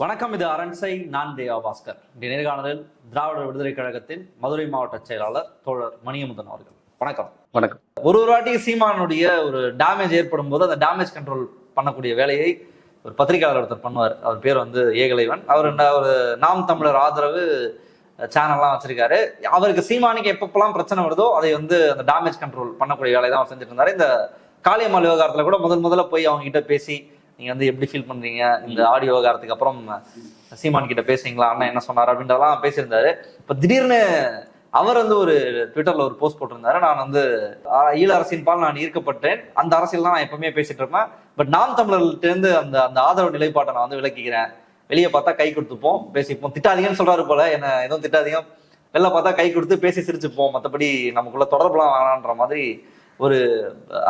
வணக்கம் இது அரண்சை நான் தேவா பாஸ்கர். இன்றைய நேர்காணலில் திராவிட விடுதலை கழகத்தின் மதுரை மாவட்ட செயலாளர் தோழர் மணியமுதன் அவர்கள். வணக்கம். வணக்கம். ஒரு ஒரு வாட்டி சீமானுடைய ஒரு டேமேஜ் ஏற்படும் போது அந்த டேமேஜ் கண்ட்ரோல் பண்ணக்கூடிய வேலையை ஒரு பத்திரிகையாளர் ஒருத்தர் பண்ணுவார். அவர் பேர் வந்து ஏகலைவன். அவர் என்ன ஒரு நாம் தமிழர் ஆதரவு சேனல்லாம் வச்சிருக்காரு. அவருக்கு சீமானுக்கு எப்பப்பெல்லாம் பிரச்சனை வருதோ அதை வந்து அந்த டேமேஜ் கண்ட்ரோல் பண்ணக்கூடிய வேலையை தான் அவர் செஞ்சுட்டு இருந்தாரு. இந்த காளியம்மாள் விவகாரத்துல கூட முதல் முதல்ல போய் அவங்க கிட்ட பேசி நீங்க வந்து எப்படி ஃபீல் பண்றீங்க? இந்த ஆடியோ விவகாரத்துக்கு அப்புறம் சீமான் கிட்ட பேசுறீங்களா? அண்ணா என்ன சொன்னார்? அப்படின்றதெல்லாம் பேசியிருந்தாரு. இப்ப திடீர்னு அவர் வந்து ஒரு ட்விட்டர்ல ஒரு போஸ்ட் போட்டிருந்தாரு. நான் வந்து ஈழ அரசின் பால் நான் ஈர்க்கப்பட்டேன். அந்த அரசியல் தான் நான் எப்பவுமே பேசிட்டு இருப்பேன். பட் நாம் தமிழர்கிட்டேருந்து அந்த அந்த ஆதரவு நிலைப்பாட்டை நான் வந்து விளக்கிக்கிறேன் வெளியே பார்த்தா கை கொடுத்துப்போம் பேசிப்போம். திட்டாதீங்கன்னு சொல்றாரு போல. என்ன எதுவும் திட்டாதீங்க? வெளில பார்த்தா கை கொடுத்து பேசி சிரிச்சுப்போம். மற்றபடி நமக்குள்ள தொடர்புலாம் வேணான்ற மாதிரி ஒரு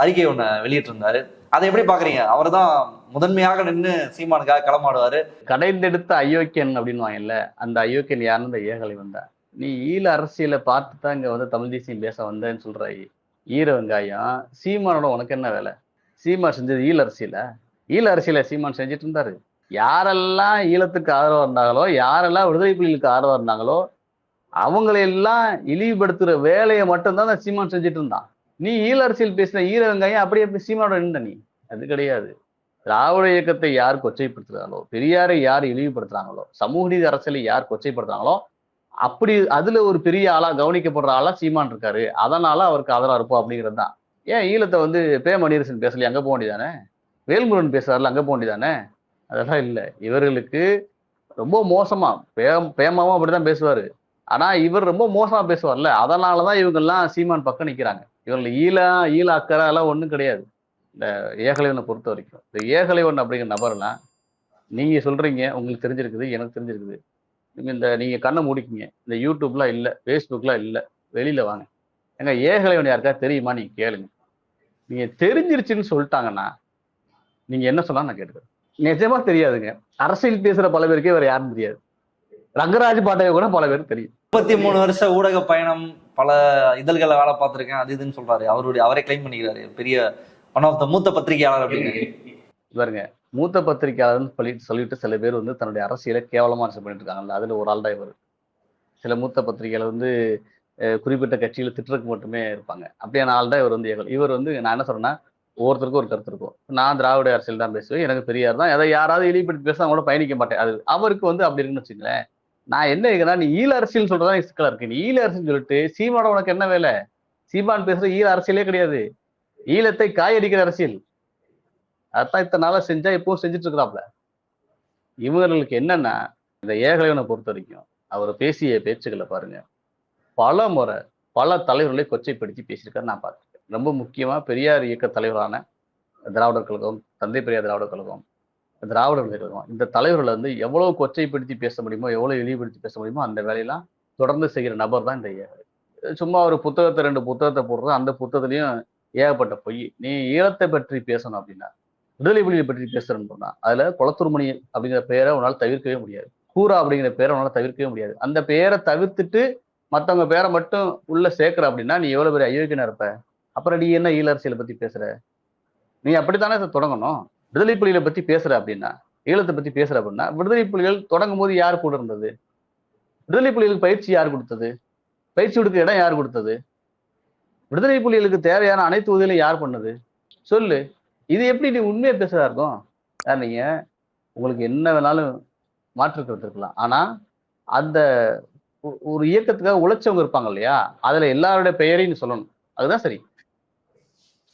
அறிக்கை ஒன்று வெளியிட்டிருந்தாரு. அதை எப்படி பாக்குறீங்க அவர் தான் முதன்மையாக நின்று சீமானுக்காக களமாடுவாரு. கடைந்தெடுத்த அயோக்கியன் அப்படின்னு அந்த அயோக்கியன் யாருன்னு இந்த ஏகலை வந்தா? நீ ஈழ அரசியலை பார்த்து தான் இங்க வந்து தமிழ் தேசியம் பேச வந்தேன்னு சொல்ற ஈர வெங்காயம் சீமானோட உனக்கு என்ன வேலை? சீமான் செஞ்சது ஈழ அரசியல? ஈழ அரசியல சீமான் செஞ்சுட்டு இருந்தாரு. யாரெல்லாம் ஈழத்துக்கு ஆதரவாக இருந்தாங்களோ யாரெல்லாம் விடுதலை புலிகளுக்கு ஆதரவாக இருந்தாங்களோ அவங்களையெல்லாம் இழிவுபடுத்துகிற வேலையை மட்டும்தான் அந்த சீமான் செஞ்சுட்டு இருந்தான். நீ ஈழ அரசியல் பேசின ஈர வெங்காயம் அப்படியே எப்படி சீமானோட நின்ற நீ. அது கிடையாது. திராவிட இயக்கத்தை யார் கொச்சைப்படுத்துறாங்களோ பெரியாரை யார் இழிவுபடுத்துறாங்களோ சமூக நீதி அரசியலை யார் கொச்சைப்படுத்துறாங்களோ அப்படி அதுல ஒரு பெரிய ஆளா கவனிக்கப்படுற ஆளா சீமான் இருக்காரு. அதனால அவருக்கு ஆதரவா இருப்போம் அப்படிங்கிறது தான். ஏன் ஈழத்தை வந்து பே மணியரசன் பேசலையே? அங்க போக வேண்டியதானே? வேல்முருகன் பேசுறாருல அங்க போக வேண்டியதானே? அதெல்லாம் இல்லை. இவர்களுக்கு ரொம்ப மோசமா பேம் பேமாவும் அப்படிதான் பேசுவாரு. ஆனா இவர் ரொம்ப மோசமா பேசுவார்ல. அதனாலதான் இவங்கெல்லாம் சீமான் பக்கம் நிக்கிறாங்க. இவர்கள் ஈலா ஈழ அக்கறை எல்லாம் கிடையாது. இந்த ஏகலைவனை பொறுத்த வரைக்கும். இந்த ஏகலைவன் அப்படிங்கிற நபர்லாம் நீங்கள் சொல்கிறீங்க உங்களுக்கு தெரிஞ்சிருக்குது எனக்கு தெரிஞ்சிருக்குது. நீங்கள் இந்த நீங்கள் கண்ணை மூடிக்கிங்க. இந்த யூடியூப்லாம் இல்லை ஃபேஸ்புக்லாம் இல்லை வெளியில் வாங்க. எங்க ஏகலைவன் யாருக்கா தெரியுமா? நீங்கள் கேளுங்க. நீங்கள் தெரிஞ்சிருச்சுன்னு சொல்லிட்டாங்கன்னா நீங்கள் என்ன சொல்லலாம் நான் கேட்டுக்கிறேன். நிஜமாக தெரியாதுங்க. அரசியல் பேசுகிற பல பேருக்கே வேறு யாரும் தெரியாது. ரங்கராஜ் பாட்டையை கூட பல பேருக்கு தெரியும். முப்பத்தி மூணு வருஷ ஊடக பயணம் பல இதழ்களை வேலை பார்த்திருக்கேன் அது இதுன்னு சொல்றாரு. அவருடைய அவரே கிளைம் பண்ணிக்கிறாரு. பெரிய ஒன் ஆஃப் த மூத்த பத்திரிகையாளர் அப்படின்னு. பாருங்க மூத்த பத்திரிகையாளர்னு சொல்லிட்டு சொல்லிட்டு சில பேர் வந்து தன்னுடைய அரசியலை கேவலமா அரசியல் பண்ணிட்டு இருக்காங்கல்ல அதுல ஒரு ஆள் தான் இவர். சில மூத்த பத்திரிகையாளர் வந்து குறிப்பிட்ட கட்சியில திட்டுறதுக்கு மட்டுமே இருப்பாங்க. அப்படியான ஆள் தான் இவர் வந்து இவர் வந்து நான் என்ன சொல்றேன்னா ஒவ்வொருத்தருக்கும் ஒரு கருத்து இருக்கும். நான் திராவிட அரசியல் தான் பேசுவேன் எனக்கு பெரியார் தான். அதை யாராவது இழிவுபடுத்தி பேச அவங்களோட பயணிக்க மாட்டேன். அது அவருக்கு வந்து அப்படி இருக்குன்னு வச்சுங்களேன் நான் என்ன கேட்கிறேன் நீ ஈழ அரசியல் சொல்றதா சிக்கலா இருக்கு. நீ ஈழ அரசியல் சொல்லிட்டு சீமானோட உனக்கு என்ன வேலை? சீமான் பேசுற ஈழ அரசியலே கிடையாது. ஈழத்தை காயடிக்கிற அரசியல். அதான் இத்தனை நாளா செஞ்சா இப்போ செஞ்சுட்டு இருக்கிறாப்ல இவங்களுக்கு என்னன்னா இந்த ஏகலைவனை பொறுத்த வரைக்கும் அவர் பேசிய பேச்சுக்களை பாருங்க. பல முறை பல தலைவர்களை கொச்சைப்படுத்தி பேசியிருக்காரு நான் பார்த்துருக்கேன். ரொம்ப முக்கியமா பெரியார் இயக்க தலைவரான திராவிடர் கழகம் தந்தை பெரியார் திராவிடர் கழகம் திராவிடர் கழகம் இந்த தலைவர்களை வந்து எவ்வளவு கொச்சைப்படுத்தி பேச முடியுமோ எவ்வளவு இழிவுபடுத்தி பேச முடியுமோ அந்த வேலையெல்லாம் தொடர்ந்து செய்கிற நபர் தான் இந்த சும்மா ஒரு புத்தகத்தை ரெண்டு புத்தகத்தை போடுறது அந்த புத்தகத்திலையும் ஏகப்பட்ட பொய். நீ ஈழத்தை பற்றி பேசணும் அப்படின்னா விடுதலை புலிகளை பற்றி பேசுறேன்னு சொன்னா அதுல குளத்தூர்மணி அப்படிங்கிற பெயரை உன்னால் தவிர்க்கவே முடியாது. கூரா அப்படிங்கிற பேரை உன்னால் தவிர்க்கவே முடியாது. அந்த பெயரை தவிர்த்துட்டு மற்றவங்க பேரை மட்டும் உள்ள சேர்க்குற அப்படின்னா நீ எவ்வளவு பெரிய அயோக்கியனா இருப்ப? அப்புறம் நீ என்ன ஈழ அரசியலை பத்தி பேசுற? நீ அப்படித்தானே இதை தொடங்கணும்? விடுதலை புலிகளை பத்தி பேசுற அப்படின்னா ஈழத்தை பத்தி பேசுற அப்படின்னா விடுதலை புலிகள் தொடங்கும் போது யார் கூட இருந்தது? விடுதலை புலிகளுக்கு பயிற்சி யார் கொடுத்தது? பயிற்சி கொடுக்க இடம் யார் கொடுத்தது? விடுதலை புலிகளுக்கு தேவையான அனைத்து உதவிகளையும் யார் பண்ணது? சொல்லு. இது எப்படி நீ உண்மையா பேசுறதா இருக்கும்? சார் நீங்க? உங்களுக்கு என்ன வேணாலும் மாற்று கருத்து இருக்கலாம். ஆனா அந்த ஒரு இயக்கத்துக்காக உழைச்சவங்க இருப்பாங்க இல்லையா? அதுல எல்லாருடைய பெயரையும் சொல்லணும். அதுதான் சரி.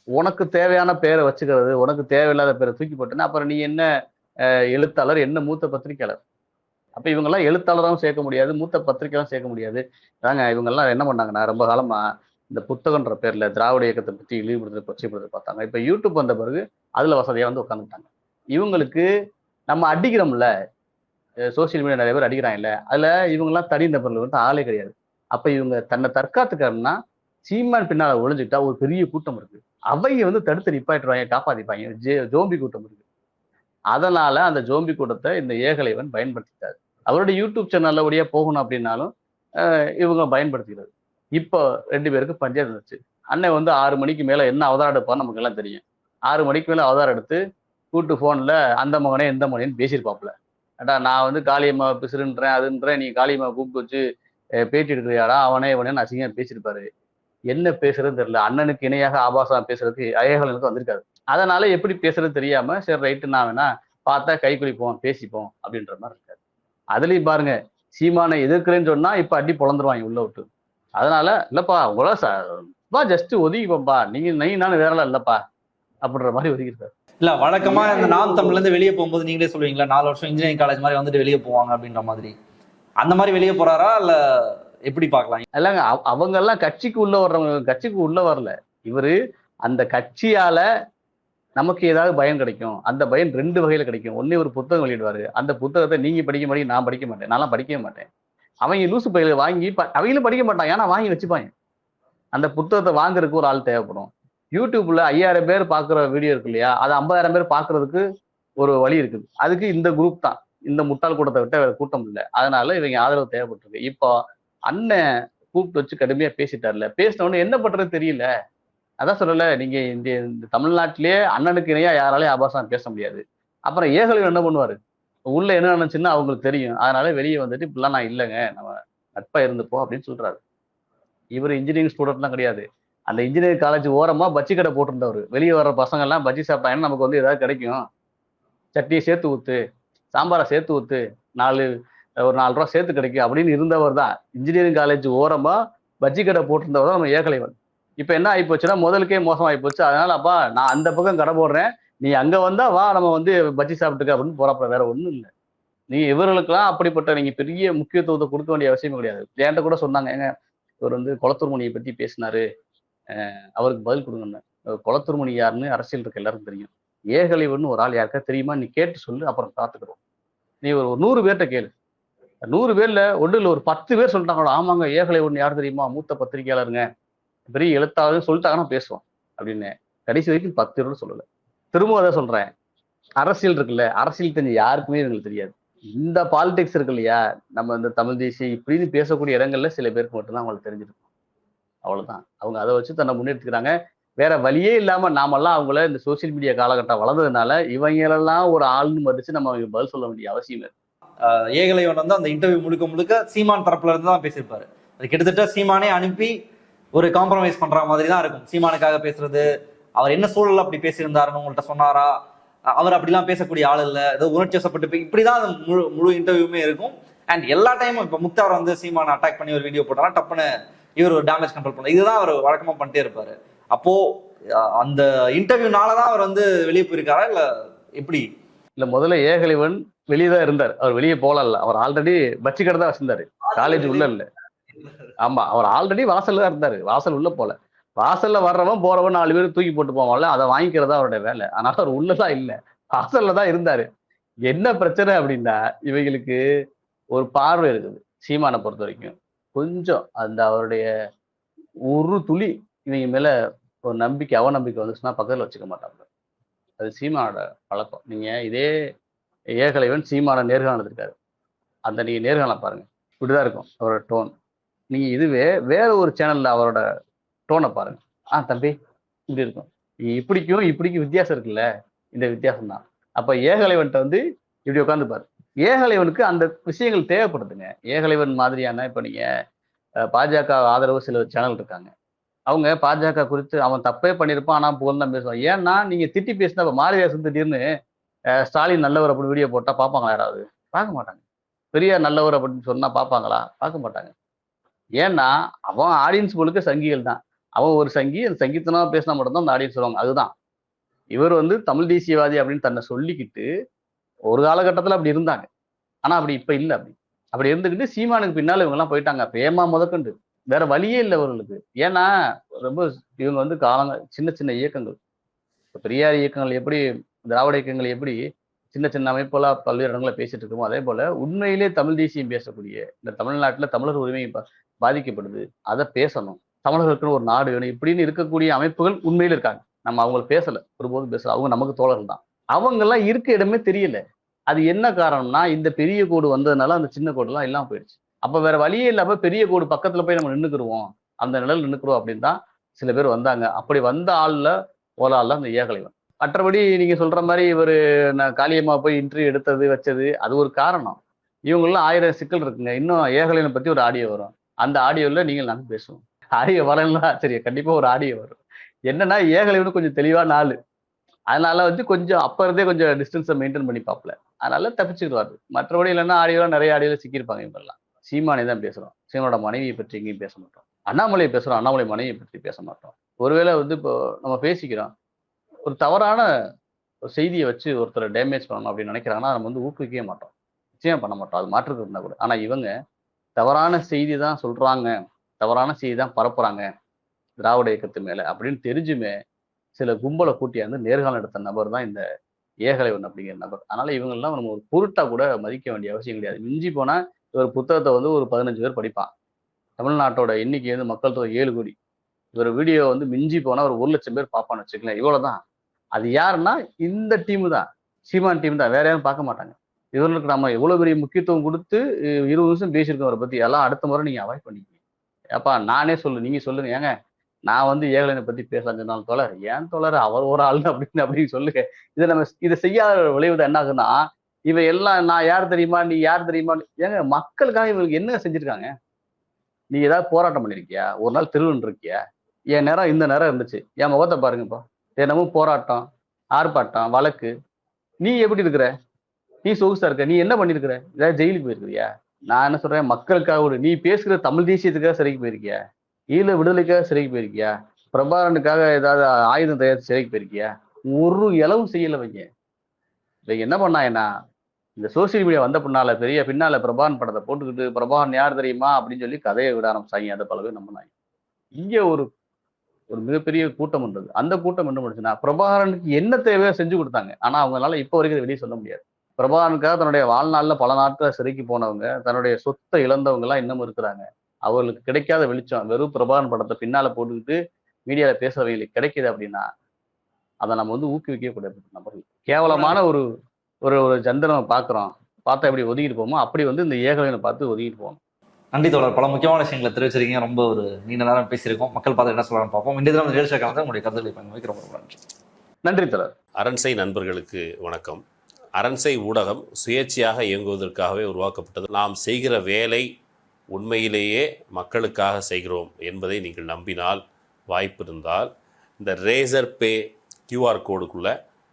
உனக்கு தேவையான பெயரை வச்சுக்கிறது உனக்கு தேவையில்லாத பேரை தூக்கி போட்டேன்னா அப்புறம் நீ என்ன அஹ், எழுத்தாளர் என்ன மூத்த பத்திரிக்கையாளர்? அப்ப இவங்கெல்லாம் எழுத்தாளராகவும் சேர்க்க முடியாது மூத்த பத்திரிக்கையாளரும் சேர்க்க முடியாது. தாங்க இவங்கெல்லாம் என்ன பண்ணாங்கன்னா ரொம்ப காலமாக இந்த புத்தகன்ற பேர்ல திராவிட இயக்கத்தை பற்றி இழிவுபடுத்த கொச்சைப்படுத்த பார்த்தாங்க. இப்போ யூடியூப் வந்த பிறகு அதில் வசதியாக வந்து உட்காந்துட்டாங்க இவங்களுக்கு நம்ம அடிக்கிறோம்ல சோசியல் மீடியா நிறைய பேர் அடிக்கிறாங்கல்ல அதுல இவங்கெல்லாம் தனி நபர்கள் வந்து ஆளே கிடையாது. அப்ப இவங்க தன்னை தற்காத்துக்காரன்னா சீமான் பின்னால ஒழிஞ்சுக்கிட்டா ஒரு பெரிய கூட்டம் இருக்கு. அவங்க வந்து தடுத்து நிப்பாட்டுவாங்க காப்பாத்திப்பாங்க. ஜே ஜோம்பி கூட்டம் இருக்கு. அதனால அந்த ஜோம்பி கூட்டத்தை இந்த ஏகலைவன் பயன்படுத்திட்டாரு. அவருடைய யூடியூப் சேனல்ல வழியா போகணும் அப்படின்னாலும் இவங்க பயன்படுத்திக்கிறது இப்போ ரெண்டு பேருக்கு பஞ்சாயத்து இருந்துச்சு அண்ணன் வந்து ஆறு மணிக்கு மேலே என்ன அவதாரம் எடுப்பான்னு நமக்கு எல்லாம் தெரியும். ஆறு மணிக்கு மேலே அவதாரம் எடுத்து கூட்டு ஃபோனில் அந்த மகனே எந்த மகனேன்னு பேசியிருப்பாப்புல. ஏடா நான் வந்து காளியம்மா பிசுறுன்றேன் அதுன்றேன் நீ காளியம்மா கூப்பிட்டு வச்சு பேட்டி எடுக்கிறியாடா அவனே இவனே அசிங்கம் பேசியிருப்பாரு. என்ன பேசுறதுன்னு தெரியல. அண்ணனுக்கு இணையாக ஆபாசம் பேசுறதுக்கு அயகலனுக்கு வந்திருக்காரு. அதனால எப்படி பேசுறது தெரியாம சரி ரைட்டு நான் வேணா பார்த்தா கை குளிப்போம் பேசிப்போம் அப்படின்ற மாதிரி இருக்காரு. அதுலயும் பாருங்க சீமானை எதிர்க்கிறேன்னு சொன்னா இப்ப அடி பொழந்துருவாங்க உள்ள விட்டு. அதனால இல்லப்பா உங்களா ஜஸ்ட் ஒதுக்கிப்போம்ப்பா நீங்க நீ நானும் வேறலாம் இல்லப்பா அப்படின்ற மாதிரி ஒதுக்கிருக்காரு இல்ல வழக்கமா இந்த நாம் தமிழ்ல இருந்து வெளியே போகும்போது நீங்களே சொல்லுவீங்களா நாலு வருஷம் இன்ஜினியரிங் காலேஜ் மாதிரி வந்துட்டு வெளியே போவாங்க அப்படின்ற மாதிரி. அந்த மாதிரி வெளியே போறாரா இல்ல எப்படி பார்க்கலாம்? இல்லைங்க அவ- அவங்க எல்லாம் கட்சிக்கு உள்ள வர்றவங்க கட்சிக்கு உள்ள வரல. இவரு அந்த கட்சியால நமக்கு ஏதாவது பயன் கிடைக்கும். அந்த பயன் ரெண்டு வகையில கிடைக்கும். ஒண்ணு ஒரு புத்தகம் வெளியிடுவாரு. அந்த புத்தகத்தை நீங்க படிக்க மாட்டீங்க நான் படிக்க மாட்டேன். நான்லாம் படிக்கவே மாட்டேன். அவங்க லூசு பயில வாங்கி அவங்களும் படிக்க மாட்டாங்க ஏன்னா வாங்கி வச்சுப்பாங்க. அந்த புத்தகத்தை வாங்குறதுக்கு ஒரு ஆள் தேவைப்படும். யூடியூப்ல ஐயாயிரம் பேர் பார்க்குற வீடியோ இருக்கு இல்லையா? அது ஐம்பதாயிரம் பேர் பாக்குறதுக்கு ஒரு வழி இருக்குது. அதுக்கு இந்த குரூப் தான். இந்த முட்டாள் கூட்டத்தை விட்ட வேற கூட்டம் இல்லை. அதனால இவங்க ஆதரவு தேவைப்பட்டிருக்கு. இப்போ அண்ணன் கூப்பிட்டு வச்சு கடுமையா பேசிட்டார்ல. பேசின என்ன பண்றது தெரியல. அதான் சொல்லல நீங்க இந்த இந்த தமிழ்நாட்டிலேயே அண்ணனுக்கு இணையா யாராலையும் ஆபாசம் பேச முடியாது. அப்புறம் ஏகலைவன் என்ன பண்ணுவாரு? உள்ள என்ன நினைச்சுன்னா அவங்களுக்கு தெரியும். அதனால வெளியே வந்துட்டு இப்படிலாம் நான் இல்லைங்க. நம்ம நட்பா இருந்துப்போம் அப்படின்னு சொல்றாரு. இவர் இன்ஜினியரிங் ஸ்டூடெண்ட்லாம் கிடையாது. அந்த இன்ஜினியரிங் காலேஜ் ஓரமா பஜ்ஜி கடை போட்டிருந்தவர். வெளியே வர்ற பசங்க எல்லாம் பஜ்ஜி சாப்பிட்டாங்கன்னா நமக்கு வந்து ஏதாவது கிடைக்கும். சட்னியை சேர்த்து ஊத்து சாம்பாரை சேர்த்து ஊத்து நாலு ஒரு நாலு ரூபா சேர்த்து கிடைக்கும் அப்படின்னு இருந்தவர் தான். இன்ஜினியரிங் காலேஜ் ஓரமா பஜ்ஜி கடை போட்டிருந்தவர் தான் நம்ம ஏகலைவன். இப்போ என்ன ஆகி போச்சுன்னா முதலுக்கே மோசம் ஆகி போச்சு. அதனால அப்பா நான் அந்த பக்கம் கடை போடுறேன். நீ அங்க வந்தா வா நம்ம வந்து பஜ்ஜி சாப்பிட்டுக்க அப்படின்னு போறப்ப வேற ஒன்றும் இல்லை. நீ இவர்களுக்கெல்லாம் அப்படிப்பட்ட நீங்க பெரிய முக்கியத்துவத்தை கொடுக்க வேண்டிய அவசியம் கிடையாது. ஏன்ட்ட கூட சொன்னாங்க. ஏங்க இவர் வந்து குளத்தூர் மணியை பத்தி பேசினாரு. அவருக்கு பதில் கொடுங்கன்னு. அஹ் குளத்தூர் மணி யாருன்னு அரசியல் இருக்க எல்லாருக்கும் தெரியும். ஏகலைவன் ஒரு ஆள் யாருக்கா தெரியுமா? நீ கேட்டு சொல்லு அப்புறம் பார்த்துக்கிறோம். நீ ஒரு ஒரு நூறு பேர்கிட்ட கேளு. நூறு பேர்ல ஒன்றுல ஒரு பத்து பேர் சொல்லிட்டாங்களோ ஆமாங்க ஏகலை ஒன்று யார் தெரியுமா? மூத்த பத்திரிகையாளருங்க. பெரிய எழுத்தாளர் சொல்லிட்டாங்கன்னா பேசுவோம் அப்படின்னு. கடைசி வரைக்கும் பத்து பேரும் சொல்லலை. திரும்ப அதை சொல்றேன். அரசியல் இருக்குல்ல அரசியல் தெரிஞ்ச யாருக்குமே எங்களுக்கு தெரியாது. இந்த பாலிடிக்ஸ் இருக்கு இல்லையா? நம்ம இந்த தமிழ் தேசிய இப்படின்னு பேசக்கூடிய இடங்கள்ல சில பேருக்கு மட்டும்தான் அவங்களுக்கு தெரிஞ்சிருக்கும். அவ்வளவுதான். அவங்க அதை வச்சு தன்னை முன்னெடுத்துக்கிறாங்க. வேற வழியே இல்லாம நாமெல்லாம் அவங்கள இந்த சோசியல் மீடியா காலகட்டம் வளர்ந்ததுனால இவங்களெல்லாம் ஒரு ஆள்னு மதிச்சு நம்ம பதில் சொல்ல வேண்டிய அவசியம் இல்லை. ஏகலைவன் வந்து அந்த இன்டர்வியூ முழுக்க முழுக்க சீமான் தரப்புல இருந்து தான் பேசியிருப்பாரு. அது கிட்டத்தட்ட சீமானே அனுப்பி ஒரு காம்ப்ரமைஸ் பண்ற மாதிரி தான் இருக்கும். சீமானுக்காக பேசுறது அவர் என்ன சூழல்ல அப்படி பேசியிருந்தாருன்னு உங்கள்ட்ட சொன்னாரா? அவர் அப்படிலாம் பேசக்கூடிய ஆள் இல்லை. ஏதோ உணர்ச்சி வசப்பட்டு போய் இப்படிதான் அந்த முழு முழு இன்டர்வியூமே இருக்கும். அண்ட் எல்லா டைமும் இப்போ முக்தார் வந்து சீமானை அட்டாக் பண்ணி ஒரு வீடியோ போட்டாரா? டப்புன்னு இவர் ஒரு டேமேஜ் கண்ட்ரோல் பண்ண இதுதான் அவர் வழக்கமாக பண்ணிட்டே இருப்பாரு. அப்போ அந்த இன்டர்வியூனால தான் அவர் வந்து வெளியே போயிருக்காரா? இல்லை எப்படி? இல்ல முதல்ல ஏகலைவன் வெளியே தான் இருந்தார். அவர் வெளியே போகல அவர் ஆல்ரெடி பச்சி கடை தான் வச்சிருந்தாரு காலேஜ் உள்ள இல்ல. ஆமா அவர் ஆல்ரெடி வாசல்ல தான் இருந்தாரு. வாசல் உள்ள போல. வாசல்ல வர்றவன் போறவன் நாலு பேர் தூக்கி போட்டு போவான்ல அதை வாங்கிக்கிறதா அவருடைய வேலை. அதனால அவர் உள்ளதான் இல்ல. வாசல்ல தான் இருந்தாரு. என்ன பிரச்சனை அப்படின்னா இவங்களுக்கு ஒரு பார்வை இருக்குது. சீமானை பொறுத்த வரைக்கும். கொஞ்சம் அந்த அவருடைய ஒரு துளி இவங்க மேல ஒரு நம்பிக்கை அவநம்பிக்கை வந்துச்சுன்னா பக்கத்துல வச்சுக்க மாட்டாங்க. அது சீமானோட பழக்கம். நீங்கள் இதே ஏகலைவன் சீமான நேர்காணல் இருக்காரு அந்த நீங்கள் நேர்காணல் பாருங்கள் இப்படிதான் இருக்கும் அவரோட டோன் நீங்கள் இதுவே வேற ஒரு சேனலில் அவரோட டோனை பாருங்கள் ஆ தம்பி இப்படி இருக்கும். இப்படிக்கும் இப்படிக்கும் வித்தியாசம் இருக்குல்ல? இந்த வித்தியாசம் தான் ஏகலைவன்கிட்ட ஏகலைவன்ட்ட வந்து இப்படி உட்காந்து பாரு ஏகலைவனுக்கு அந்த விஷயங்கள் தேவைப்படுதுங்க. ஏகலைவன் மாதிரியான இப்போ நீங்கள் பாஜக ஆதரவு சில சேனல் இருக்காங்க. அவங்க பாஜக குறித்து அவன் தப்பே பண்ணியிருப்பான் ஆனால் புகழ் தான் பேசுவான். ஏன்னா நீங்கள் திட்டி பேசினா இப்ப மாரிதாசன் திடீர்னு ஸ்டாலின் நல்லவர் அப்படி வீடியோ போட்டால் பார்ப்பாங்களா யாராவது? பார்க்க மாட்டாங்க. பெரியார் நல்லவர் அப்படின்னு சொன்னால் பார்ப்பாங்களா? பார்க்க மாட்டாங்க. ஏன்னா அவன் ஆடியன்ஸ் முழுக்க சங்கிகள் தான். அவன் ஒரு சங்கி அந்த சங்கீத்தனமா பேசினா மட்டும்தான் அந்த ஆடியன்ஸ் சொல்லுவாங்க அதுதான். இவர் வந்து தமிழ் தேசியவாதி அப்படின்னு தன்னை சொல்லிக்கிட்டு ஒரு காலகட்டத்தில் அப்படி இருந்தாங்க. ஆனால் அப்படி இப்போ இல்லை அப்படி. அப்படி இருந்துக்கிட்டு சீமானுக்கு பின்னால் இவங்கெல்லாம் போயிட்டாங்க. பேமா முதற்கொண்டு வேற வழியே இல்லை அவர்களுக்கு ஏன்னா ரொம்ப இவங்க வந்து காலங்க சின்ன சின்ன இயக்கங்கள். பெரியார் இயக்கங்கள் எப்படி திராவிட இயக்கங்கள் எப்படி சின்ன சின்ன அமைப்பெல்லாம் பல்வேறு இடங்களில் பேசிட்டு இருக்கோமோ அதே போல உண்மையிலே தமிழ் தேசியம் பேசக்கூடிய இந்த தமிழ்நாட்டுல தமிழர் உரிமை பா- பாதிக்கப்படுது. அதை பேசணும். தமிழர்களுக்குன்னு ஒரு நாடு வேணும். இப்படின்னு இருக்கக்கூடிய அமைப்புகள் உண்மையில இருக்காங்க. நம்ம அவங்க பேசல. ஒருபோதும் பேசல. அவங்க நமக்கு தோழர்கள் தான். அவங்க எல்லாம் இருக்க இடமே தெரியல. அது என்ன காரணம்னா இந்த பெரிய கோடு வந்ததுனால அந்த சின்ன கோடுலாம் எல்லாம் போயிடுச்சு. அப்போ வேற வழியே இல்லாமல் பெரிய கோடு பக்கத்தில் போய் நம்ம நின்றுக்குருவோம் அந்த நிழல் நின்றுக்குறோம் அப்படின்னு தான் சில பேர் வந்தாங்க. அப்படி வந்த ஆளில் ஒரு ஆள் தான் ஏகலைவன். மற்றபடி நீங்கள் சொல்கிற மாதிரி இவர் நான் காளியம்மா போய் இன்டர்வியூ எடுத்தது வச்சது அது ஒரு காரணம். இவங்களாம் ஆயிரம் சிக்கல் இருக்குங்க. இன்னும் ஏகலைவனை பற்றி ஒரு ஆடியோ வரும். அந்த ஆடியோவில் நீங்கள் நாங்கள் பேசுவோம். ஆடியோ வரலாம் சரி கண்டிப்பாக ஒரு ஆடியோ வரும். என்னன்னா ஏகலைவனு கொஞ்சம் தெளிவான நாள் அதனால வந்து கொஞ்சம் அப்ப இருந்தே கொஞ்சம் டிஸ்டன்ஸை மெயின்டைன் பண்ணி பார்ப்பல. அதனால தப்பிச்சுக்கிடுவாரு. மற்றபடி இல்லைன்னா ஆடியோலாம் நிறைய ஆடியோவில் சிக்கியிருப்பாங்க இவங்கெல்லாம் சீமானை தான் பேசுறோம். சீமானோட மனைவியை பற்றி எங்கேயும் பேச மாட்டோம். அண்ணாமலையை பேசுறோம் அண்ணாமலை மனைவியை பற்றி பேச மாட்டோம். ஒருவேளை வந்து இப்போ நம்ம பேசிக்கிறோம். ஒரு தவறான ஒரு செய்தியை வச்சு ஒருத்தரை டேமேஜ் பண்ணணும் அப்படின்னு நினைக்கிறாங்கன்னா நம்ம வந்து ஊக்குவிக்கவே மாட்டோம். நிச்சயம் பண்ண மாட்டோம். அது மாற்றுக்கு இருந்தால் கூட. ஆனா இவங்க தவறான செய்தி தான் சொல்றாங்க. தவறான செய்தி தான் பரப்புறாங்க. திராவிட இயக்கத்து மேலே அப்படின்னு தெரிஞ்சுமே சில கும்பலை கூட்டியாந்து நேர்காணல் எடுத்த நபர் தான் இந்த ஏகலைவன் அப்படிங்கிற நபர். அதனால இவங்கெல்லாம் நம்ம ஒரு பொருட்டா கூட மதிக்க வேண்டிய அவசியம் கிடையாது. மிஞ்சி போனால் இவர் புத்தகத்தை வந்து ஒரு பதினஞ்சு பேர் படிப்பான். தமிழ்நாட்டோட எண்ணிக்கை வந்து மக்கள் தொகை ஏழு கோடி. இவர் வீடியோ வந்து மிஞ்சி போனால் ஒரு ஒரு லட்சம் பேர் பார்ப்பான்னு வச்சுக்கலாம் இவ்வளவுதான். அது யாருன்னா இந்த டீமு தான். சீமான் டீம் தான். வேற யாரும் பார்க்க மாட்டாங்க. இவர்களுக்கு நம்ம எவ்வளோ பெரிய முக்கியத்துவம் கொடுத்து இருபது நிமிஷம் பேசியிருக்கோம் அவரை பற்றி எல்லாம் அடுத்த முறை நீங்கள் அவாய்ட் பண்ணிக்கீங்க. அப்பா நானே சொல்லு நீங்கள் சொல்லுங்க. ஏங்க நான் வந்து ஏகலனை பற்றி பேசலாம் சொன்னாலும் தோழர். ஏன் தோழர்? அவர் ஒரு ஆள் அப்படின்னு அப்படின்னு சொல்லுங்க இதை நம்ம இதை செய்யாத விளைவு என்ன ஆகுதுன்னா இவை எல்லாம் நான் யார் தெரியுமா? நீ யார் தெரியுமா? ஏங்க மக்களுக்காக இவங்களுக்கு என்ன செஞ்சிருக்காங்க? நீ ஏதாவது போராட்டம் பண்ணிருக்கியா? ஒரு நாள் திருவன் இருக்கியா? என் நேரம் இந்த நேரம் இருந்துச்சு. என் முகத்தை பாருங்கப்பா. தினமும் போராட்டம் ஆர்ப்பாட்டம் வழக்கு. நீ எப்படி இருக்கிற? நீ சொகுசா இருக்க. நீ என்ன பண்ணிருக்கிற? ஏதாவது ஜெயிலுக்கு போயிருக்கிறியா? நான் என்ன சொல்றேன்? மக்களுக்காக ஒரு நீ பேசுகிற தமிழ் தேசியத்துக்காக சிறைக்கு போயிருக்கியா? ஈழ விடுதலைக்காக சிறைக்கு போயிருக்கியா? பிரபாரனுக்காக ஏதாவது ஆயுதம் தயாரித்து சிறைக்கு போயிருக்கியா? ஒரு இளவும் செய்யலை வைங்க இவங்க என்ன பண்ணாங்கன்னா இந்த சோசியல் மீடியா வந்த பின்னால பெரிய பின்னால பிரபாகரன் படத்தை போட்டுக்கிட்டு பிரபாகரன் யார் தெரியுமா? அப்படின்னு சொல்லி கதையை விட ஆரம்பிச்சாங்க. அதை பல பேர் நம்பினாங்க. இங்க ஒரு ஒரு மிகப்பெரிய கூட்டம் இருந்தது அந்த கூட்டம் என்ன பண்ணுச்சுன்னா பிரபாகரனுக்கு என்ன தேவையோ செஞ்சு கொடுத்தாங்க. ஆனா அவங்களால இப்போ வரைக்கும் வெளியே சொல்ல முடியாது. பிரபாகரனுக்காக தன்னுடைய வாழ்நாள்ல பல நாட்கள் சிறைக்கு போனவங்க தன்னுடைய சொத்தை இழந்தவங்க எல்லாம் இன்னமும் இருக்கிறாங்க. அவர்களுக்கு கிடைக்காத வெளிச்சம் வெறும் பிரபாகரன் படத்தை பின்னால போட்டுக்கிட்டு மீடியால பேசுறவங்களுக்கு கிடைக்குது அப்படின்னா அதை நம்ம வந்து ஊக்குவிக்கவே கூடாது. நபர்கள். கேவலமான ஒரு ஒரு ஒரு சந்திரனை பார்க்குறோம் பார்த்தா எப்படி ஒதுக்கிட்டு போமோ அப்படி வந்து இந்த ஏகலைவனை பார்த்து ஒதுக்கிட்டு போகணும். நன்றி தோழர். பல முக்கியமான விஷயங்களை தெரிவிச்சிருக்கீங்க. ரொம்ப ஒரு நீண்ட நேரம் பேசியிருக்கோம். மக்கள் பார்த்து என்ன சொல்லலாம்னு பார்ப்போம். இந்த தினம் நிகழ்ச்சியை கலந்து உங்களுடைய கருத்துக்களை பங்கு ரொம்ப ரொம்ப நன்றி. நன்றி தலர் அரண்சை நண்பர்களுக்கு வணக்கம். அரண்சை ஊடகம் சுயேட்சையாக இயங்குவதற்காகவே உருவாக்கப்பட்டது. நாம் செய்கிற வேலை உண்மையிலேயே மக்களுக்காக செய்கிறோம் என்பதை நீங்கள் நம்பினால் வாய்ப்பு இருந்தால் இந்த ரேசர் பே கியூஆர் கோடுக்குள்ளே